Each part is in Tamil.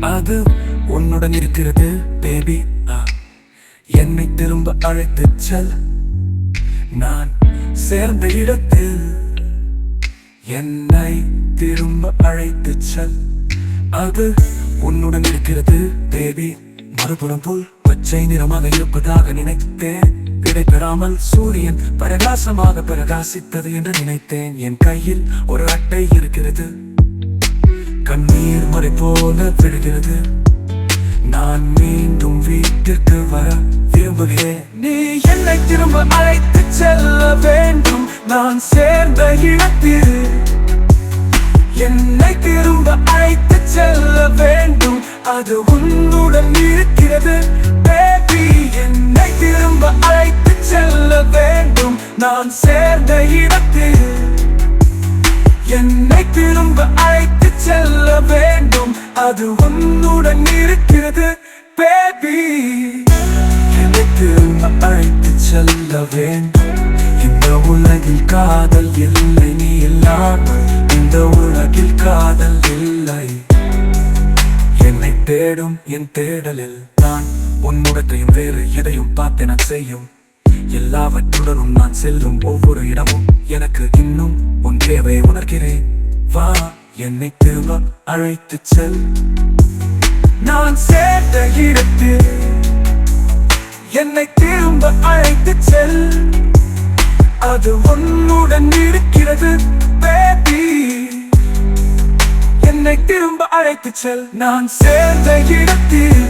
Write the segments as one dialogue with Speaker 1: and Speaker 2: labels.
Speaker 1: அது உன்னுடன் இருக்கிறது பேபி என்னை திரும்ப அழைத்து செல். நான் சேர்ந்த இடத்தில் என்னை திரும்ப அழைத்து செல். அது உன்னுடன் இருக்கிறது தேவி. மறுபுறம் போல் பச்சை நிறமாக இருப்பதாக நினைத்தேன். விடைபெறாமல் சூரியன் பிரகாசமாக பிரகாசித்தது என்று நினைத்தேன். என் கையில் ஒரு அட்டை இருக்கிறது. கண்ணீர் மறை போல விடுகிறது நான் மீண்டும் வீட்டிற்கு வர விரும்புகிறேன். நீ என்னை திரும்ப அழைத்து செல்ல வேண்டும். நான் சேர்ந்த இடத்தில் என்னை திரும்ப அழைத்து செல்ல வேண்டும். அது உன்னுடன் இருக்கிறது. பேபி என்னை திரும்ப அழைத்து செல்ல வேண்டும். நான் சேர்ந்த இடத்தில் என்னை திரும்ப அழைத்து செல்ல வேண்டும். அது உன்னுடன் இருக்கிறது. பேபி என்னை திரும்ப அழைத்து செல்ல வேண்டும். உலகில் காதல் இல்லை நீ இல்லாமல் இந்த உலகில் காதல் இல்லை. என்னை தேடும் என் தேடலில் நான் உன்னுடத்தையும் வேறு எதையும் பார்த்து நான் செய்யும் எல்லாவற்றுடனும் நான் செல்லும் ஒவ்வொரு இடமும் எனக்கு இன்னும் உன் தேவை உணர்கிறேன். வா என்னை திரும்ப அழைத்து செல். நான் சேர்ந்த இடத்தில் என்னை திரும்ப அழைத்து செல். அது உன்னுடன் இருக்கிறது பேபி என்னை திரும்ப அழைத்து செல் நான் சேர்ந்த இடத்தில்.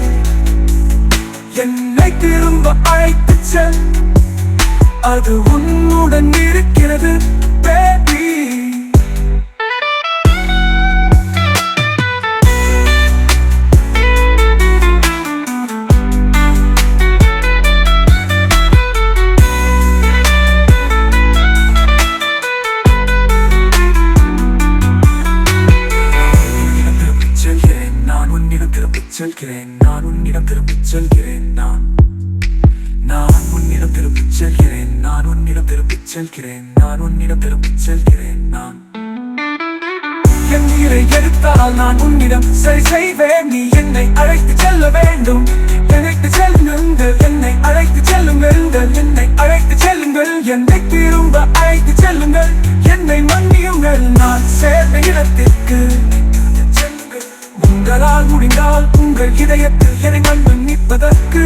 Speaker 1: என்னை திரும்ப அழைத்து செல். அது உன்னுடன் இருக்கிறது திரும்பிச் செல்கிறேன். நான் உன்னிடம் திரும்பிச் செல்கிறேன். நான் நான் உன்னிடம் திரும்பிச் செல்கிறேன். நான் உன்னிடம் திரும்பிச் செல்கிறேன். நான் உன்னிடம் திரும்பிச் செல்கிறேன். நான் என் உயிரை எடுத்தால் நான் உன்னிடம் சரி செய்வேன். நீ என்னை அழைத்து செல்ல வேண்டும். அழைத்து செல்லு இதயத்தில் எரிங்கள் நிற்பதற்கு